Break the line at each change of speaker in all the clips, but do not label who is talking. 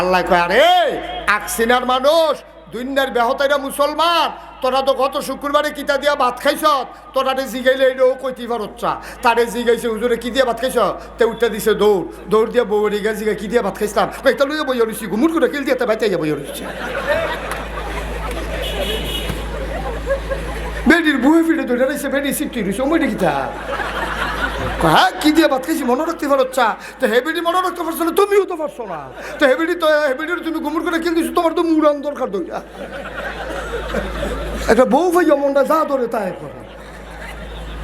আল্লাহ কয়, আরে আকসিনার মানুষ, দুনিয়ার বেহতাইরা মুসলমান, তোরা তো গত শুক্রবারে কিতা দিয়া ভাত খাইছ তোরা জিগাইলে এইটাও কইতে পারচ্ছা তারে জিগাইছে, হুজুরে, কি দিয়া ভাত খাইছ তে উঠতে দিছে দৌড়। দৌড় দিয়া বউ রেগা জিগা কি দিয়া ভাত খাইছিলাম? কয়েকটা লইয়া বই রইছি ঘুমুর করে কিল দিয়ে বাইতে বই রইছি। বেডির বুয়ে ফিরে ধরে রয়েছে বেডি সিটটি রয়েছে ওই দেখি তা হ্যাঁ কি দিয়ে ভাত খাইছি? মনে রাখতে পারছা তো হেবিডি মনে রাখতে পারছ না, তুমিও তো পারছ না। তো হেবিডি তো হেবিডির তুমি ঘুমুর করে কিল দিছো, তোমার তো মুরান দরকার দইয়া একটা বউ ভাইয়া মনটা যা ধরে তাই করে।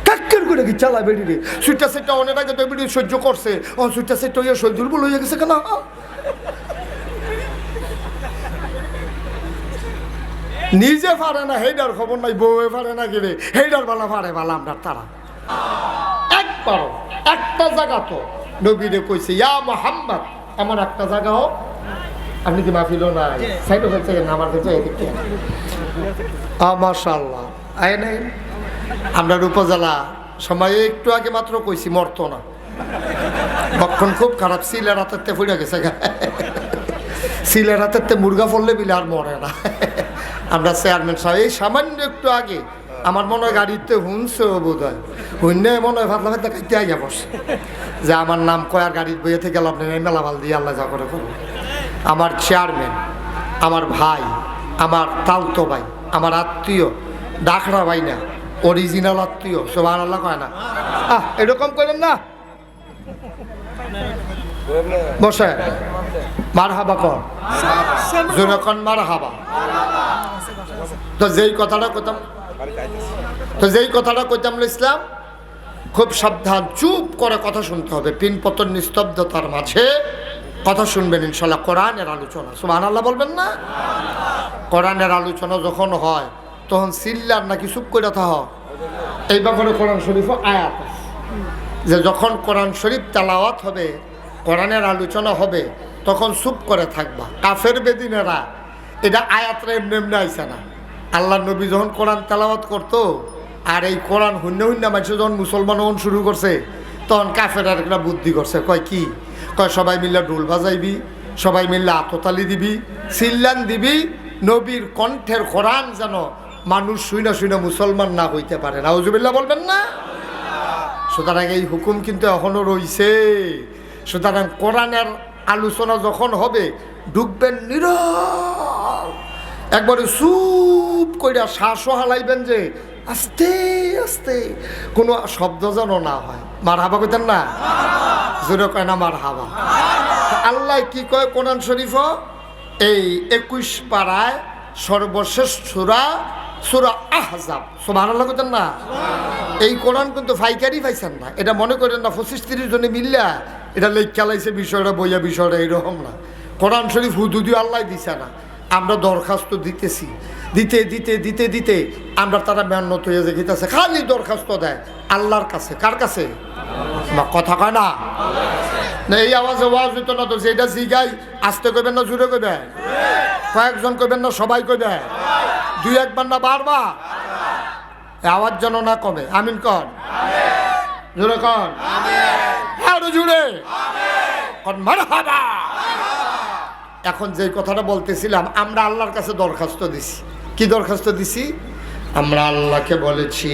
কাক্কের করে কি চালায় বেডি রে? সুইটা সেটটা অনেক আগে তো বেডি সহ্য করছে। ও সুইটা সেটটা ইয়ে শরীর দুর্বল হয়ে গেছে কেন? নিজে পারে না হেডার খবর নাই, বউয়ে পারে না গেলে হেডার বালা পারে বালা আমরা, তারা। একবারও একটা জায়গা তো নবীরে কইছে ইয়া মোহাম্মদ। আমার একটা জায়গা হোক আপনি কি মাফিল না সাইডে ফেলছে না আমার কাছে এদিকে মাশাল্লাহ আয় নাই? আমরা উপজেলা। সময়ে একটু আগে মাত্র কইছি মরতো না। লক্ষণ খুব খারাপ সিলের হাতের ফুড়ে গেছে গা। সিলের হাতের মুরগা ফললে বিলে আর মরে না। আমরা চেয়ারম্যান সাহেব এই সামান্য একটু আগে আমার মনে হয় গাড়িতে হুনছে বোধ হয় হুন্নে মনে হয় ভাবলাম ভাবতে খাইতে আগে বসে। যে আমার নাম কয়ার গাড়ির বইয়ে থেকে গেল আপনি মেলা ভালো দিয়ে আল্লাহ যা করে করব আমার চেয়ারম্যান আমার ভাই আমার তালতো ভাই আমার আত্মীয় ডাকরা ভাই না অরিজিনাল আত্মীয় সোভান আল্লাহ কয় না। আহ এরকম করেন না। বসে। মার হাবা কর জোরকন মার হাবা তো যেই কথাটা কইতাম তো যেই কথাটা কইতাম ইসলাম, খুব সাবধান, চুপ করে কথা শুনতে হবে। পিন পতন নিস্তব্ধতার মাঝে কথা শুনবেন ইনশাল্লাহ, কোরআনের আলোচনা। সুবাহ আল্লাহ বলবেন না? কোরআনের আলোচনা যখন হয়, তখন সিল্লার নাকি চুপ করে থাহ। এই ব্যাপারে কোরআন শরীফ আয়াত যে যখন কোরআন শরীফ তেলাওয়াত হবে, কোরআনের আলোচনা হবে, তখন চুপ করে থাকবা। কাফের বেদিনেরা, এটা আয়াতরা এমনি এমনি আইসে না। আল্লাহ নবী যখন কোরআন তেলাওয়াত করতো, আর এই কোরআন শূন্য শূন্য মানুষ যখন মুসলমান হন শুরু করছে, তখন কাফের আর একটা বুদ্ধি করছে। কয় কি? কয় সবাই মিলে ডোল বাজাইবি, সবাই মিলে আততালি দিবি, সিল্লান দিবি, নবীর কণ্ঠের কোরআন যেন মানুষ শুইনা শুইনা মুসলমান না হইতে পারে। না হুজুবিল্লাহ বলবেন না? সুতরাং এই হুকুম কিন্তু এখনও রইছে। সুতরাং কোরআনের আলোচনা যখন হবে, ঢুকবেন নির একবারে সুপ কইরা শ্বাসও হালাইবেন যে, আস্তে আস্তে। কোনো শব্দ যেন না হয়। মার হাবা কইতেন না? জোরে কয় না মার হাবা আল্লাহ কি কয় কোরআন শরীফ? এই একুশ পাড়ায় সর্বশেষ সুরা সুরা আহজাব। সোভান আল্লাহ কইতেন না? এই কোরআন কিন্তু ফাইকারি পাইছেন না। এটা মনে করেন না পঁচিশ তিরিশ জনে মিললা, এটা লেখ খেলাইছে বিষয়টা, বইয়া বিষয়টা, এরকম না। কোরআন শরীফ হুদুদি আল্লাহ দিছে না। আমরা দরখাস্ত দিতেছি। দিতে দিতে দিতে দিতে আমরা তারা মেহনত হয়ে যে গীতাছে খালি দরখাস্ত দেয় আল্লাহর কাছে। কার কাছে? কথা কয় না? এই আওয়াজে ওয়াজ হইতো না তো যেটা জিগাই আসতে কইবেন না জুড়ে কইবেন? কয়েকজন কইবেন না, সবাই কইবেন? দুই একবার না, বারবার? আওয়াজ যেন না কমে। আমিন কর জুড়ে কর আরও জুড়ে মারহাবা! এখন যে কথাটা বলতেছিলাম, আমরা আল্লাহর কাছে দরখাস্ত দিছি। কি দরখাস্ত দিছি? আমরা আল্লাহকে বলেছি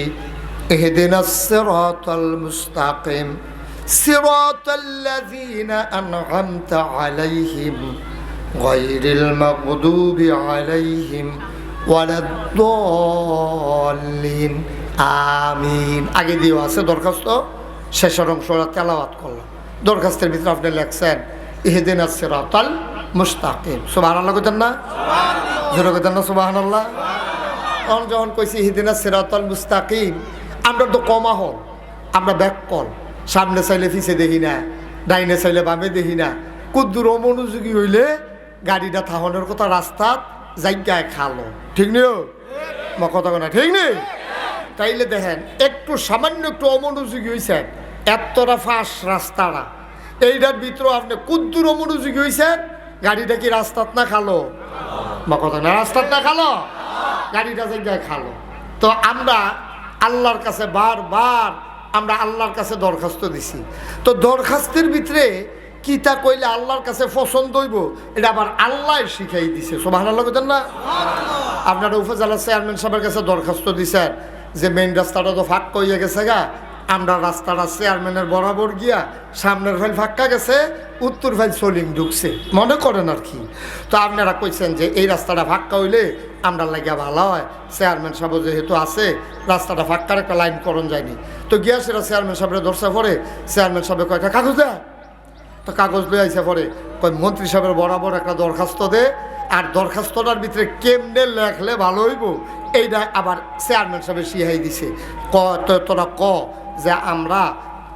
আমিন। আগে দিও আছে দরখাস্ত, শেষের অংশটা তেলাওয়াত করলাম দরখাস্তের ভিতরে আপনি লেখছেন, ইহেদিন সিরাতাল মুস্তাকিম। সুবহানাল্লাহ কইতেন না? জোরে কইতেন না, সুবহানাল্লাহ। তখন যখন কইছি হিদিনা সিরাতাল মুস্তাকিম আমরা তো কমা হল আমরা ব্যাক কল। সামনে চাইলে পিছে দেখি না, ডাইনে চাইলে বামে দেখি না। কুদ্দুর অমনোযোগী হইলে গাড়িটা থাহনের কথা রাস্তাত জায়গায় খালো। ঠিক মা কথা না, ঠিক নেই তাইলে দেখেন, একটু সামান্য একটু অমনোযোগী হয়েছেন এতটা ফাঁস রাস্তাটা। এইটার ভিতরে আপনি কুদ্দুর অমনোযোগী হয়েছেন গাড়িটা কি রাস্তাত না খালো? বা কথা খালো? গাড়িটা জায়গায় খালো। তো আমরা আল্লাহর কাছে বারবার আমরা আল্লাহর কাছে দরখাস্ত দিছি। তো দরখাস্তের ভিতরে কিতা কইলে আল্লাহর কাছে পছন্দ হইব, এটা আবার আল্লাহ শিখাই দিছে। সোভান আল্লাহ কেন না? আপনারা উপজেলা চেয়ারম্যান সাহেবের কাছে দরখাস্ত দিছেন যে মেইন রাস্তাটা তো ফাঁক কইয়া গেছে গা। আমরা রাস্তাটা চেয়ারম্যানের বরাবর গিয়া সামনের ফাইল ফাঁকা গেছে, উত্তর ফাইল সোলিং ঢুকছে। মনে করেন আর কি? তো আপনারা কইছেন যে এই রাস্তাটা ফাঁকা হইলে আমরা লাগিয়া ভালো হয়। চেয়ারম্যান সাহেব যেহেতু আছে, রাস্তাটা ফাঁকার একটা লাইন করণ যায়নি। তো গিয়া সেটা চেয়ারম্যান সাহেবের দর্শা পরে, চেয়ারম্যান সাহেব কয়টা কাগজ দেয় তো কাগজ লয়ে আইসা পরে, কয়, মন্ত্রী সাহেবের বরাবর একটা দরখাস্ত দে, আর দরখাস্তটার ভিতরে কেমনে লেখলে ভালো হইব? এইটা আবার চেয়ারম্যান সাহেব শিহাই দিছে। ক তোরা ক যে আমরা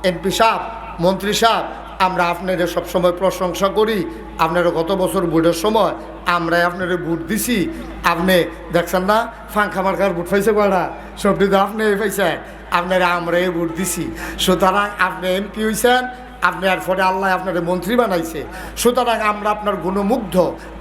এমপি সাহেব, মন্ত্রী সাহেব, আমরা আপনাদের সবসময় প্রশংসা করি। আপনারা গত বছর ভোটের সময় আমরা আপনাদের ভোট দিছি। আপনি দেখছেন না? ফাঁকা মার্কার ভোট পাইছে কয়টা? সবটি তো আপনি পাইছেন। আপনারা আমরা ভোট দিছি। সুতরাং আপনি এমপি হয়েছেন আপনার ফলে আল্লাহ আপনার মন্ত্রী বানাইছে। সুতরাং আমরা আপনার গুণমুগ্ধ।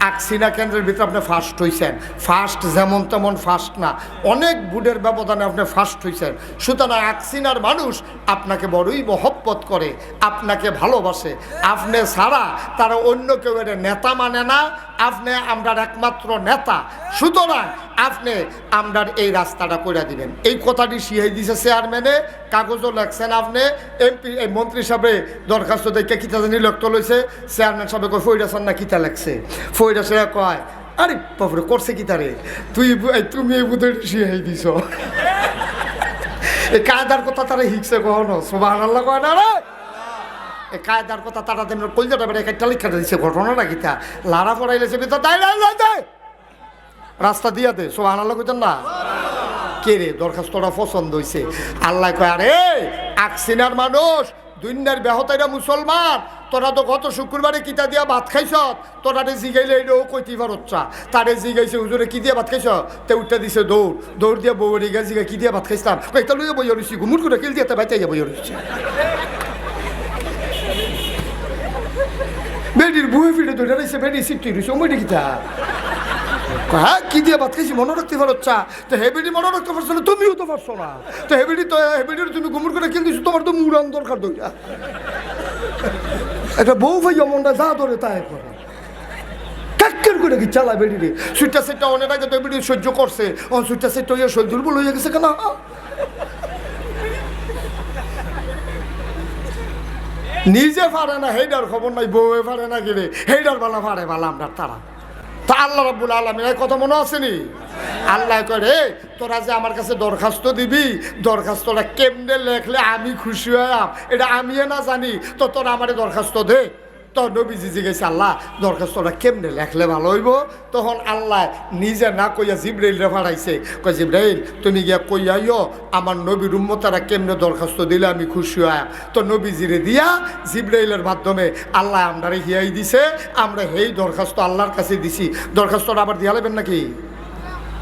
এক সিনা কেন্দ্রের ভিতরে আপনি ফার্স্ট হয়েছেন ফার্স্ট যেমন তেমন ফার্স্ট না। অনেক বুডের ব্যবধানে আপনি ফার্স্ট হয়েছেন সুতরাং আকসিনার মানুষ আপনাকে বড়ই মহব্বত করে, আপনাকে ভালোবাসে। আপনি ছাড়া তারা অন্য কেউ এর নেতা মানে না। আপনি আমরার একমাত্র নেতা। সুতরাং আপনি আমরার এই রাস্তাটা করে দিবেন। এই কথাটি শিহাই দিছে চেয়ারম্যানে। কাগজও লেখছেন আপনি। এমপি, এই মন্ত্রী সাহেবে দরখাস্ত দেখে কিতা জানি লক্ষ্য লইছে। চেয়ারম্যান সাহেব কয় ফৈরাসান না কিতা লেখছে? ফৈরাসে কয়, আরে বাপরে, করছে কিতা রে? তুই তুমি এই বুধে শিহাই দিছ। এই কায়দার কথা তারা হিকসে কখনো? সোবাহ আল্লাহ কয় না এই কায়দার কথা তারা দেন কলজাটা বেড়ে একটা লিখা ঘটনা না কিতা লারা পড়াইলেছে ভিতর দায় রাস্তা দিয়া দে সোহান আল্লাহ কইতেন না? কে রে, দরখাস্তটা পছন্দ হয়েছে আল্লাহ কয়, আরে আকসিনার মানুষ দুনিয়ার বেহতাইরা মুসলমান তোরা তো গত শুক্রবারে কিতা দিয়া ভাত খাইছ তোরা রে জিগাইলে এটাও কইতে পারচ্ছা তারে জিগাইছে, হুজুরে, কি দিয়া ভাত খাইছ তে উঠতে দিছে দৌড়। দৌড় দিয়া বউরে গিয়া জিগা কি দিয়া ভাত খাইছিলাম কয়েকটা লইয়া বইয়া রইছি ঘুমুর করে কিল দিয়ে বাইতে যা বইয়া রইছি। বেডির বুয়ে ফিরে ধরে রয়েছে বেডি সিটটি রয়েছে ও বেডি কিতা হ্যাঁ কি দিয়ে ভাত খাইছি মনে রাখতে পারছা তো হেবিডি মনে রাখতে পারছ না তুমিও তো পারছ না। তো হেবিডি তো হেবিডির তুমি ঘুমুর করে কিল দিছো, তোমার তো মুরান দরকার দইয়া। একটা বউ ভাই অমনটা যা ধরে তাই করে। কাকের করে কি চালা বেডি রে? সুইটা সেটটা অনেক আগে তো বেডি সহ্য করছে। ও সুইটা সেটটা ইয়ে সহ্য দুর্বল হয়ে গেছে কেন? নিজে পারে না, হেডার খবর নাই, বউয়ে পারে না কিরে হেডার বালা পারে বালা আমরা তারা। তা আল্লাহ রব্বুল আলমিন, এই কথা মনে আসেনি আল্লাহ করে তোরা যে আমার কাছে দরখাস্ত দিবি, দরখাস্তটা কেমনে লেখলে আমি খুশি হয়ে এটা আমিও না জানি, তো তোরা আমার দরখাস্ত দে। তো নবীজি জিজ্ঞেস আল্লাহ দরখাস্তটা কেমনে লেখলে ভালো হইব তখন আল্লাহ নিজে না কইয়া জিব্রাইল রে ফাড়াইছে কয় জিব্রাইল তুমি গিয়া কইয়াইও আমার নবীর উম্মতারা কেমনে দরখাস্ত দিলে আমি খুশি হইয়াম তো নবীজিরে দিয়া জিব্রাইলের মাধ্যমে আল্লাহ আমরারে হিয়াই দিছে আমরা হেই দরখাস্ত আল্লাহর কাছে দিছি দরখাস্তটা আবার দিয়া লাগবেন নাকি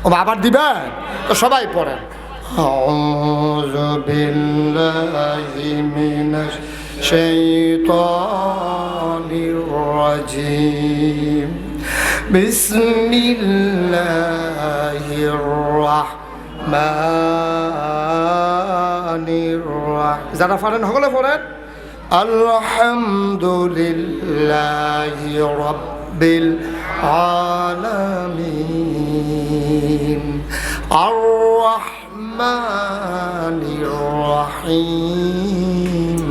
ও আবার দিবেন তো সবাই পড়েন أعوذ بالله من الشيطان الرجيم بسم الله الرحمن الرحيم যারা পারেন সকলে পড়েন الحمد لله رب العالمين الرحمن الرحيم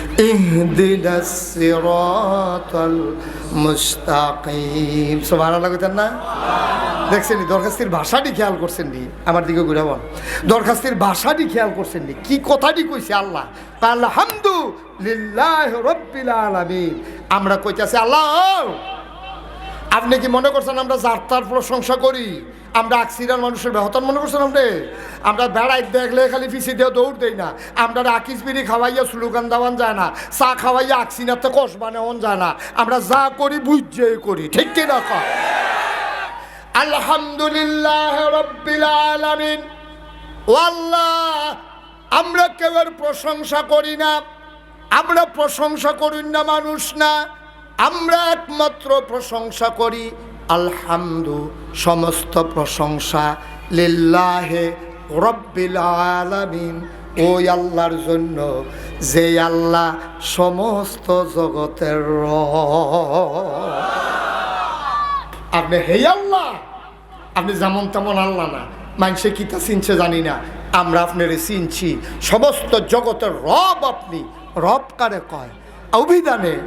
اهدنا الصراط المستقيم سبحان الله কইতেন না দেখছেন নি দরখাস্তের ভাষাটি খেয়াল করছেন নি আমার দিকে ঘুরে বল দরখাস্তের ভাষাটি খেয়াল করছেন নি কি কথাটি কইছে আল্লাহ আল্লাহ হামদু লিল্লাহ রব্বিল আলামিন আমরা কইতাছি আল্লাহ আপনি কি মনে করছেন আমরা যাত্রার প্রশংসা করি? আমরা আকসিরার মানুষের ব্যহতন মনে করছেন আপনি? আমরা বেড়াই দেখলে খালি পিছিয়ে দিয়ে দৌড় দেই না। আমরা আকিস বিড়ি খাওয়াইয়া স্লোগান দেওয়ান যায় না। চা খাওয়াইয়া আকসিনাতে কষ বানাওয়ান যায় না। আমরা যা করি বুঝে করি। ঠিক কিনা আলহামদুলিল্লাহ রব্বিল আলামিন। ও আল্লাহ আমরা কেউ প্রশংসা করি না। আমরা প্রশংসা করি না মানুষ না। আমরা একমাত্র প্রশংসা করি, আলহামদু, সমস্ত প্রশংসা লিল্লাহে রব্বিল আলামিন। ওই আল্লাহর জন্য, যে আল্লাহ সমস্ত জগতের। আপনি হে আল্লাহ, আপনি যেমন তেমন আল্লাহ না। মানুষে কিতা চিনছে জানি না। আমরা আপনার চিনছি, সমস্ত জগতের রব আপনি। রব কারে কয়? অভিধানে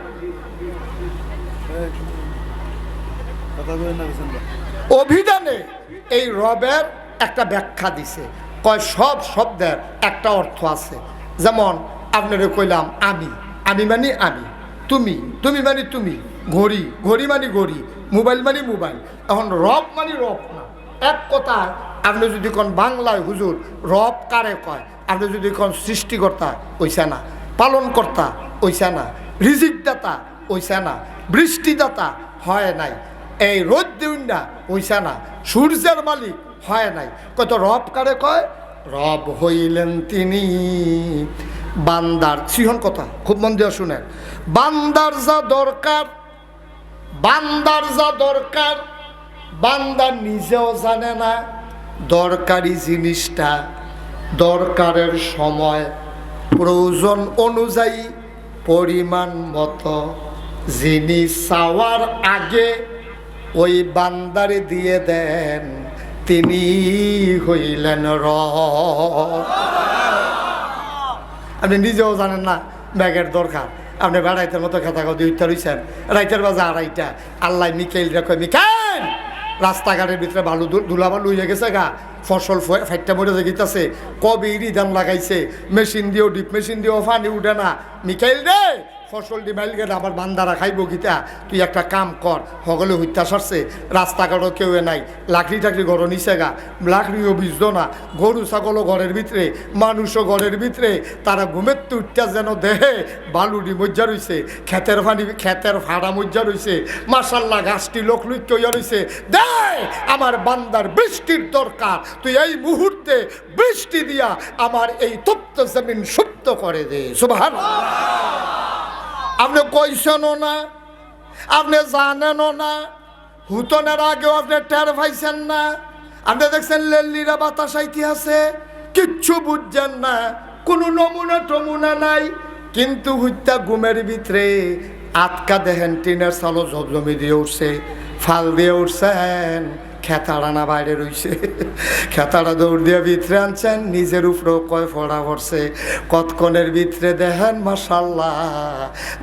অভিধানে এই রবের একটা ব্যাখ্যা দিছে। কয়, সব শব্দের একটা অর্থ আছে। যেমন আপনারে কইলাম, আমি। আমি মানে আমি। তুমি। তুমি মানে তুমি। ঘড়ি। ঘড়ি মানে ঘড়ি। মোবাইল মানে মোবাইল। এখন রব মানে রব না। এক কথায়, আপনি যদি কোন বাংলায় হুজুর, রব কারে কয়? আপনি যদি কোন সৃষ্টিকর্তা, ওইসা না। পালনকর্তা, ওইসা না। রিজিকদাতা, ওইসা না। বৃষ্টিদাতা, হয় নাই। এই রোদ দিন না ওইসা না, সূর্যের মালিক হয় নাই। কত রব কারে কয়? রব হইলেন তিনি। বান্দার, সিহন কথা, খুব মন দিয়ে শুনেন। বান্দার যা দরকার, বান্দার যা দরকার, বান্দা নিজেও জানে না দরকারি জিনিসটা। দরকারের সময়, প্রয়োজন অনুযায়ী, পরিমাণ মতো জিনিস চাওয়ার আগে ওই বান্দারে দিয়ে দেন, তিনি হইলেন র। আপনি নিজেও জানেন না, ব্যাগের দরকার। আপনি বেড়াইতের মতো খেতা কথা উত্তর হইছেন রাইতের বাজে আড়াইটা। আল্লাহ মিকেল রেখে মিকেল রাস্তাঘাটের ভিতরে বালু দুলাবালু হয়ে গেছে গা। ফসল ফাইটটা মরে গিতেছে কবে ইরিদান লাগাইছে। মেশিন দিয়েও ডিপ মেশিন দিয়েও ফানি উঠে না। মিকাইল রে! ফসল দি মাইল গেলে আবার বান্দারা খাইব গীতা। তুই একটা কাম কর সকলে হত্যা সরছে, রাস্তাঘাটও কেউ নাই, লাকড়ি টাকড়ি ঘর নিচে গা, লাকড়িও বিজদ না, গরু ছাগলও ঘরের ভিতরে, মানুষও ঘরের ভিতরে, তারা ঘুমের তো উঠটা যেন দেহে বালুডি মজ্জা রইছে খেতের পানি খেতের ফাড়া মজ্জা রইছে মাসাল্লাহ গাছটি লোক লুচ্চ হইয়া রইছে, দে আমার বান্দার বৃষ্টির দরকার, তুই এই মুহূর্তে বৃষ্টি দিয়া আমার এই তপ্ত জমিন সুপ্ত করে দে সুবহান আপনি কইসেনও না, আপনি জানেনও না হুতনের আগেও আপনি টের পাইছেন না। আপনি দেখছেন লেল্লিরা বাতাস আছে, কিচ্ছু বুঝছেন না, কোনো নমুনা টমুনা নাই। কিন্তু হুত্যা ঘুমের ভিতরে আটকা দেখেন টিনের সালো জমজমি দিয়ে উঠছে, ফাল দিয়ে উঠছেন। খেতাড়ানা বাইরে রইছে। খেতাড়া দৌড় দিয়ে ভিতরে আনছেন, নিজের উপরেও কয় ফড়া পড়ছে কতক্ষণের ভিতরে দেখেন মাসাল্লাহ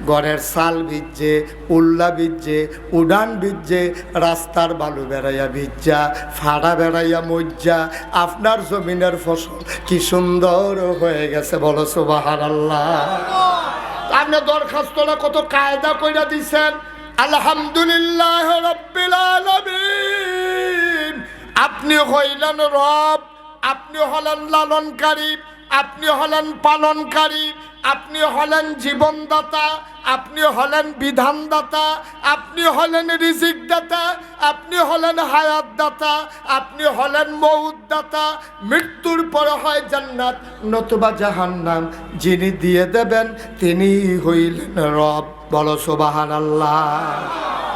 ঘরের সাল ভিজছে, উল্লা ভিজছে, উডান ভিজছে, রাস্তার বালু বেড়াইয়া ভিজা ফাড়া বেড়াইয়া মজ্জা। আপনার জমিনের ফসল কি সুন্দর হয়ে গেছে, বলো সুবাহার আল্লাহ আপনি দরখাস্তটা কত কায়দা কইরা দিছেন? আলহামদুলিল্লাহ রব্বিল আলামিন। আপনি হইলেন রব, আপনি হলেন লালনকারী, আপনি হলেন পালনকারী, আপনি হলেন জীবনদাতা, আপনি হলেন বিধানদাতা, আপনি হলেন রিজিকদাতা, আপনি হলেন হায়াতদাতা, আপনি হলেন মৌদাতা মৃত্যুর পরে হয় জান্নাত, নতুবা জাহান্নাম। যিনি দিয়ে দেবেন তিনি হইলেন রব। বলো সোবাহান আল্লাহ